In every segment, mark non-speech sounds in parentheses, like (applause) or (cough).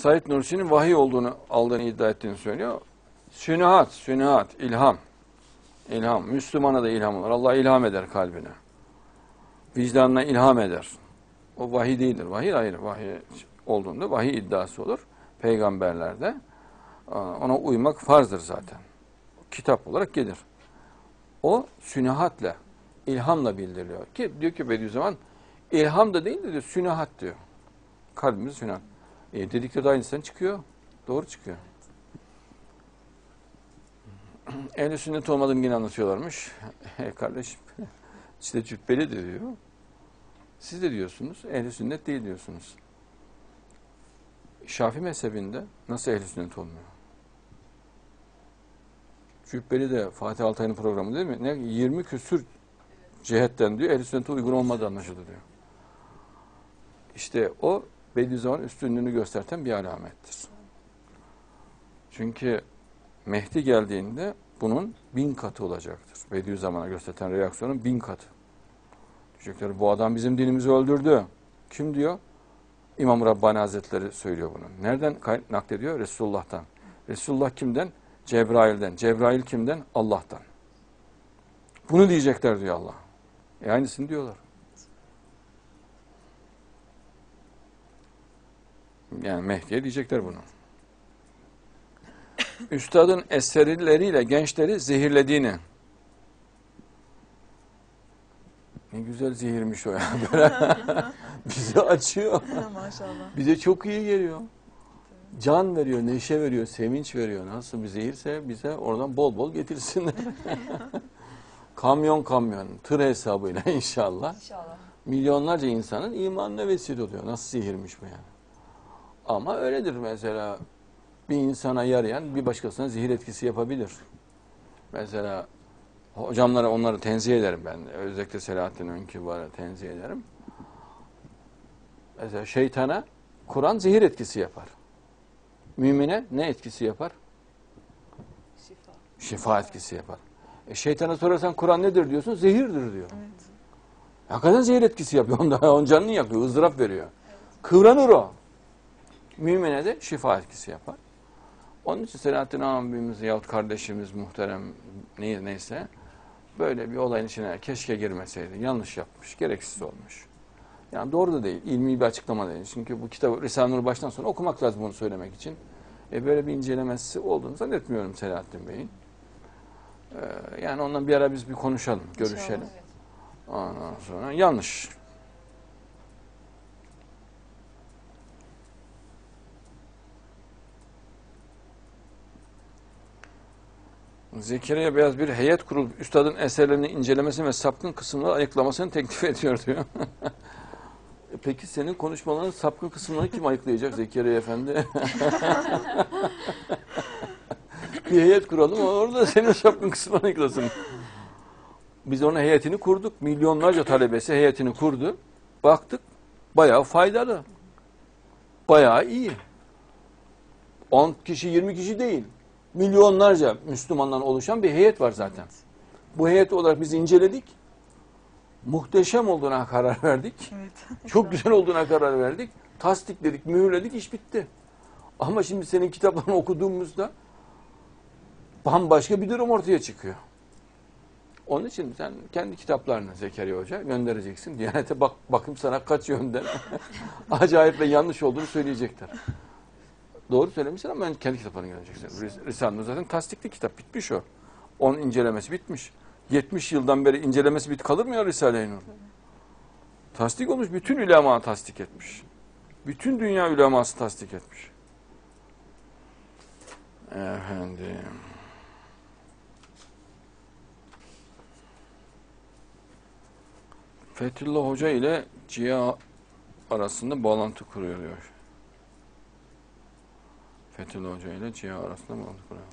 Said Nursi'nin vahiy olduğunu aldığını iddia ettiğini söylüyor. Sünihat, sünihat, ilham. İlham. Müslümana da ilham olur. Allah ilham eder kalbine. Vicdanına ilham eder. O vahiy değildir. Vahiy ayrı. Vahiy olduğunda vahiy iddiası olur. Peygamberlerde. Ona uymak farzdır zaten. Kitap olarak gelir. O sünihatle, ilhamla bildiriliyor. Ki diyor ki Bediüzzaman ilham da değil de diyor, sünihat diyor. Kalbimiz sünihat. E, dedikleri de aynısından çıkıyor. Doğru çıkıyor. (clears throat) Ehl-i sünnet olmadığını yine anlatıyorlarmış. (laughs) E kardeşim (laughs) işte cübbeli de diyor. Siz de diyorsunuz ehl-i sünnet değil diyorsunuz. Şafi mezhebinde nasıl ehl-i sünnet olmuyor? Cübbeli de Fatih Altay'ın programı değil mi? Ne 20 küsür cihetten diyor ehl-i sünnete uygun olmadığı anlaşıldı diyor. İşte o Bediüzzaman üstünlüğünü gösterten bir alamettir. Çünkü Mehdi geldiğinde bunun bin katı olacaktır. Bediüzzaman'a gösteren reaksiyonun bin katı. Diyecekler bu adam bizim dinimizi öldürdü. Kim diyor? İmam Rabbani Hazretleri söylüyor bunu. Nereden naklediyor? Resulullah'tan. Resulullah kimden? Cebrail'den. Cebrail kimden? Allah'tan. Bunu diyecekler diyor Allah. E aynısını diyorlar. Yani Mehdi'ye diyecekler bunu. Üstadın eserleriyle gençleri zehirlediğini. Ne güzel zehirmiş o ya. (laughs) Böyle bizi açıyor. (laughs) Maşallah. Bize çok iyi geliyor. Can veriyor, neşe veriyor, sevinç veriyor. Nasıl bir zehirse bize oradan bol bol getirsinler. (laughs) kamyon kamyon, tır hesabıyla inşallah. İnşallah. Milyonlarca insanın imanına vesile oluyor. Nasıl zehirmiş bu yani. Ama öyledir mesela. Bir insana yarayan bir başkasına zehir etkisi yapabilir. Mesela hocamlara onları tenzih ederim ben. Özellikle Selahattin Önkibar'a tenzih ederim. Mesela şeytana Kur'an zehir etkisi yapar. Mümine ne etkisi yapar? Şifa. Şifa etkisi yapar. E şeytana sorarsan Kur'an nedir diyorsun? Zehirdir diyor. Evet. Hakikaten zehir etkisi yapıyor. (laughs) Onda onun canını yakıyor, ızdırap veriyor. Kıvranır o. Mümine de şifa etkisi yapar. Onun için Selahattin abimiz yahut kardeşimiz muhterem ne, neyse böyle bir olayın içine keşke girmeseydi. Yanlış yapmış, gereksiz olmuş. Yani doğru da değil, ilmi bir açıklama değil. Çünkü bu kitabı Risale-i Nur baştan sona okumak lazım bunu söylemek için. E böyle bir incelemesi olduğunu zannetmiyorum Selahattin Bey'in. Ee, yani ondan bir ara biz bir konuşalım, görüşelim. Ondan sonra yanlış. Zekeriya Beyaz bir heyet kurulup üstadın eserlerini incelemesini ve sapkın kısımları ayıklamasını teklif ediyor diyor. (laughs) E Peki senin konuşmaların sapkın kısımlarını kim ayıklayacak Zekeriya Efendi? (laughs) bir heyet kuralım orada senin sapkın kısmını ayıklasın. Biz onun heyetini kurduk. Milyonlarca talebesi heyetini kurdu. Baktık bayağı faydalı. Bayağı iyi. 10 kişi 20 kişi değil. Milyonlarca Müslümandan oluşan bir heyet var zaten. Bu heyet olarak biz inceledik. Muhteşem olduğuna karar verdik. Evet. (laughs) Çok güzel olduğuna karar verdik. Tasdikledik, mühürledik, iş bitti. Ama şimdi senin kitaplarını okuduğumuzda bambaşka bir durum ortaya çıkıyor. Onun için sen kendi kitaplarını Zekeriya Hoca göndereceksin. Diyanete bak, bakayım sana kaç yönden (laughs) acayip ve yanlış olduğunu söyleyecekler. Doğru söylemişsin ama ben kendi kitaplarını göndereceksin. Ris- Risale-i Nur zaten tasdikli kitap. Bitmiş o. Onun incelemesi bitmiş. 70 yıldan beri incelemesi bit kalır mı ya Risale-i Nur? Tasdik olmuş. Bütün ulema tasdik etmiş. Bütün dünya uleması tasdik etmiş. Efendim. Fethullah Hoca ile Ciha arasında bağlantı kuruyor diyor. Fethullah Hoca ile Ciha arasında bağlantı kuruyor.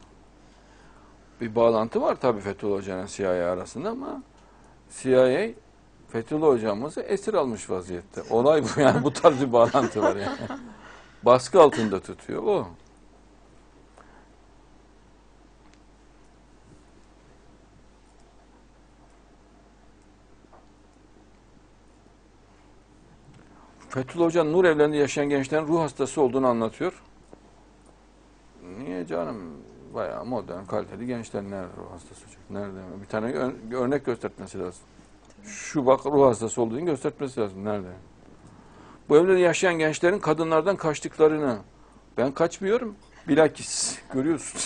Bir bağlantı var tabii Fethullah Hoca'nın CIA arasında ama CIA Fethullah Hocamızı esir almış vaziyette. Olay bu yani bu tarz bir bağlantı var yani. Baskı altında tutuyor o. Fethullah Hoca nur evlerinde yaşayan gençlerin ruh hastası olduğunu anlatıyor. Canım bayağı modern, kaliteli gençler nerede ruh hastası çocuk? Nerede? Bir tane ör- örnek göstermesi lazım. Şu bak ruh hastası olduğunu göstermesi lazım. Nerede? Bu evlerde yaşayan gençlerin kadınlardan kaçtıklarını ben kaçmıyorum. Bilakis (laughs) görüyorsun.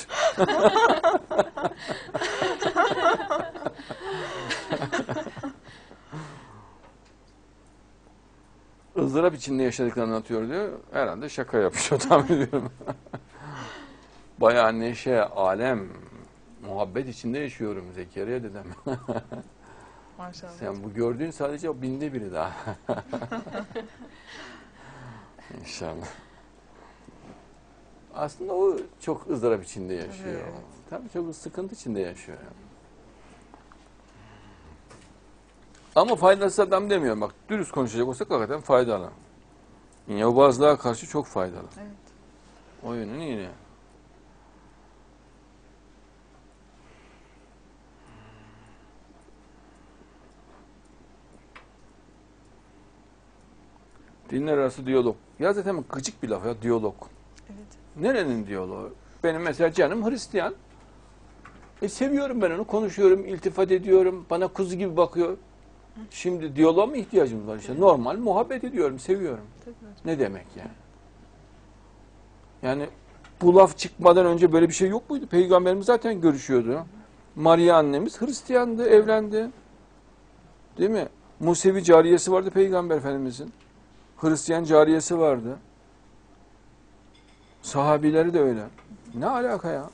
ızdırap (laughs) içinde yaşadıklarını anlatıyor diyor. Herhalde şaka yapıyor tahmin ediyorum. (laughs) Bayağı neşe, alem, muhabbet içinde yaşıyorum Zekeriya dedem. (laughs) Maşallah. Sen bu gördüğün sadece binde biri daha. (laughs) İnşallah. Aslında o çok ızdırap içinde yaşıyor. Evet. Tabii çok sıkıntı içinde yaşıyor. Ama faydasız adam demiyorum. Bak dürüst konuşacak olsak hakikaten faydalı. Yobazlığa karşı çok faydalı. Evet. O yönün iyi. Dinler arası diyalog. Ya zaten gıcık bir laf ya diyalog. Evet. Nerenin diyaloğu? Benim mesela canım Hristiyan. E seviyorum ben onu, konuşuyorum, iltifat ediyorum, bana kuzu gibi bakıyor. Şimdi diyaloğa mı ihtiyacımız var işte? Normal muhabbet ediyorum, seviyorum. Tabii. Ne demek yani? Yani bu laf çıkmadan önce böyle bir şey yok muydu? Peygamberimiz zaten görüşüyordu. Maria annemiz Hristiyandı, evlendi. Değil mi? Musevi cariyesi vardı Peygamber Efendimizin. Hristiyan cariyesi vardı. Sahabileri de öyle. Ne alaka ya?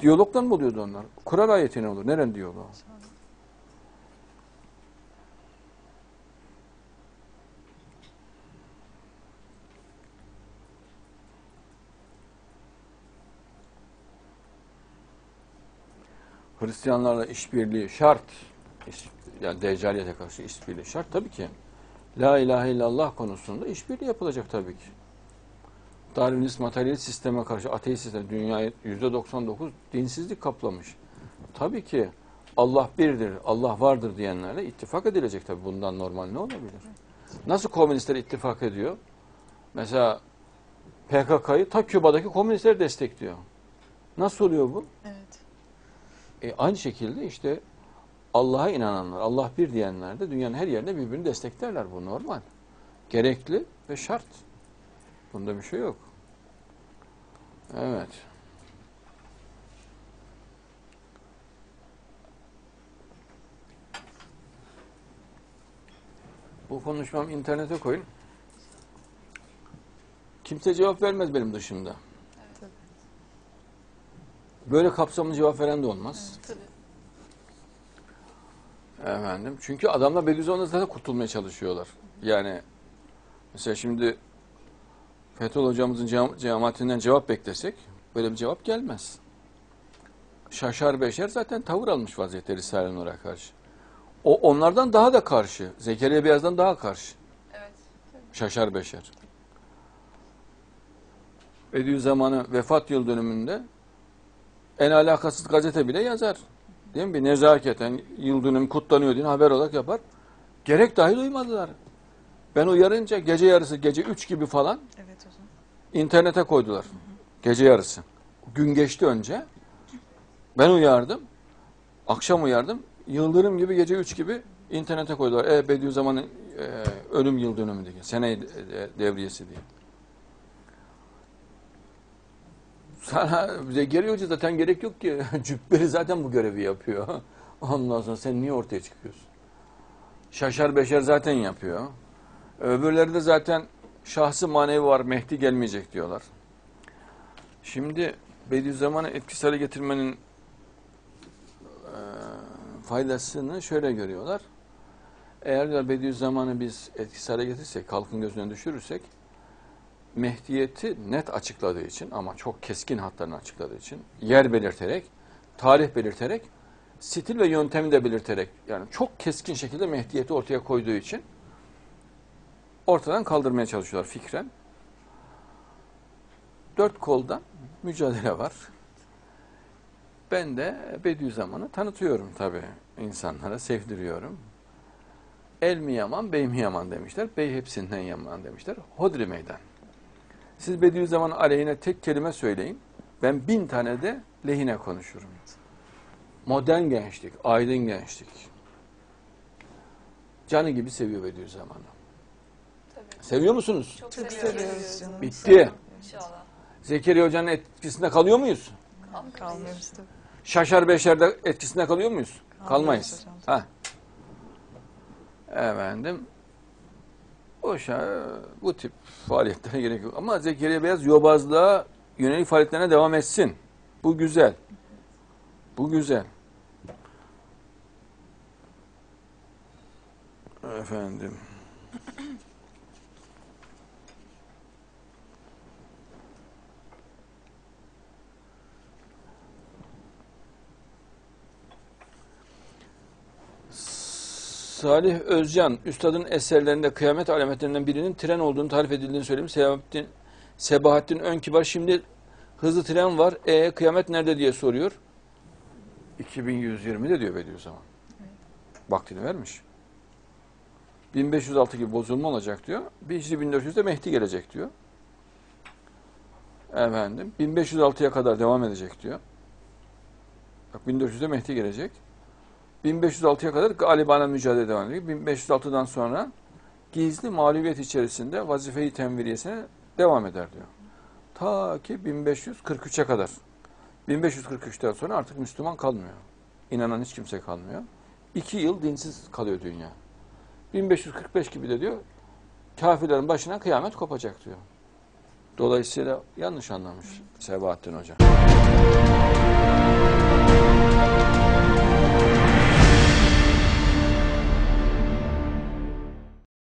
Diyalogdan mı oluyordu onlar? Kur'an ayeti ne olur? Neren diyaloğu? Hristiyanlarla işbirliği şart. Yani deccaliyete karşı işbirliği şart tabii ki. La ilahe illallah konusunda işbirliği yapılacak tabii ki. Darwinist materyalist sisteme karşı ateist sistem dünyayı %99 dinsizlik kaplamış. Tabii ki Allah birdir, Allah vardır diyenlerle ittifak edilecek tabii. Bundan normal ne olabilir? Nasıl komünistler ittifak ediyor? Mesela PKK'yı ta Küba'daki komünistler destekliyor. Nasıl oluyor bu? Evet. E, aynı şekilde işte Allah'a inananlar, Allah bir diyenler de dünyanın her yerinde birbirini desteklerler. Bu normal. Gerekli ve şart. Bunda bir şey yok. Evet. Bu konuşmam internete koyun. Kimse cevap vermez benim dışımda. Böyle kapsamlı cevap veren de olmaz. Tabii. Efendim. Çünkü adamlar Bediüzzaman'dan zaten kurtulmaya çalışıyorlar. Yani mesela şimdi Fethullah hocamızın cema- cemaatinden cevap beklesek böyle bir cevap gelmez. Şaşar Beşer zaten tavır almış vaziyette Risale-i Nur'a karşı. O onlardan daha da karşı. Zekeriya Beyaz'dan daha karşı. Evet. Şaşar Beşer. Bediüzzaman'ı vefat yıl dönümünde en alakasız gazete bile yazar. Değil mi? Bir nezaketen yıl kutlanıyor diye haber olarak yapar. Gerek dahi duymadılar. Ben uyarınca gece yarısı, gece 3 gibi falan Evet hocam. internete koydular. Gece yarısı. Gün geçti önce. Ben uyardım. Akşam uyardım. Yıldırım gibi gece 3 gibi internete koydular. E Bediüzzaman'ın e, ölüm yıl dönümü diye. Sene e, devriyesi diye. Sana Zekeriya Hoca zaten gerek yok ki. (laughs) Cübbeli zaten bu görevi yapıyor. (laughs) Ondan sonra sen niye ortaya çıkıyorsun? Şaşar Beşer zaten yapıyor. Öbürleri de zaten şahsı manevi var, Mehdi gelmeyecek diyorlar. Şimdi Bediüzzaman'ı etkisiz hale getirmenin e, faydasını şöyle görüyorlar. Eğer Bediüzzaman'ı biz etkisiz hale getirirsek, halkın gözüne düşürürsek, Mehdiyeti net açıkladığı için ama çok keskin hatlarını açıkladığı için, yer belirterek, tarih belirterek, stil ve yöntemi de belirterek, yani çok keskin şekilde Mehdiyeti ortaya koyduğu için ortadan kaldırmaya çalışıyorlar fikren. Dört koldan mücadele var. Ben de Bediüzzaman'ı tanıtıyorum tabii insanlara, sevdiriyorum. El mi yaman, bey mi yaman demişler. Bey hepsinden yaman demişler. Hodri meydan. Siz Bediüzzaman aleyhine tek kelime söyleyin. Ben bin tane de lehine konuşurum. Modern gençlik, aydın gençlik. Canı gibi seviyor Bediüzzaman'ı. Tabii. Seviyor musunuz? Çok, Çok seviyoruz. canım. Bitti. İnşallah. Zekeriya Hoca'nın etkisinde kalıyor muyuz? Kalmıyoruz. Şaşar Beşer'de etkisinde kalıyor muyuz? Kalmayız. hocam. Ha. Efendim bu, şa- bu tip faaliyetlere gerek yok. Ama Zekeriya Beyaz yobazlığa yönelik faaliyetlerine devam etsin. Bu güzel. Bu güzel. Efendim. Salih Özcan, Üstad'ın eserlerinde kıyamet alametlerinden birinin tren olduğunu tarif edildiğini söylemiş. Sebahattin, Sebahattin Önkibar şimdi hızlı tren var. E kıyamet nerede diye soruyor. 2120'de diyor Bediüzzaman. Vaktini vermiş. 1506 gibi bozulma olacak diyor. Bir Hicri 1400'de Mehdi gelecek diyor. Efendim 1506'ya kadar devam edecek diyor. Bak 1400'de Mehdi gelecek. 1506'ya kadar galibane mücadele devam ediyor. 1506'dan sonra gizli mağlubiyet içerisinde vazife-i tenviriyesine devam eder diyor. Ta ki 1543'e kadar. 1543'ten sonra artık Müslüman kalmıyor. İnanan hiç kimse kalmıyor. İki yıl dinsiz kalıyor dünya. 1545 gibi de diyor kafirlerin başına kıyamet kopacak diyor. Dolayısıyla yanlış anlamış Sebahattin Hoca.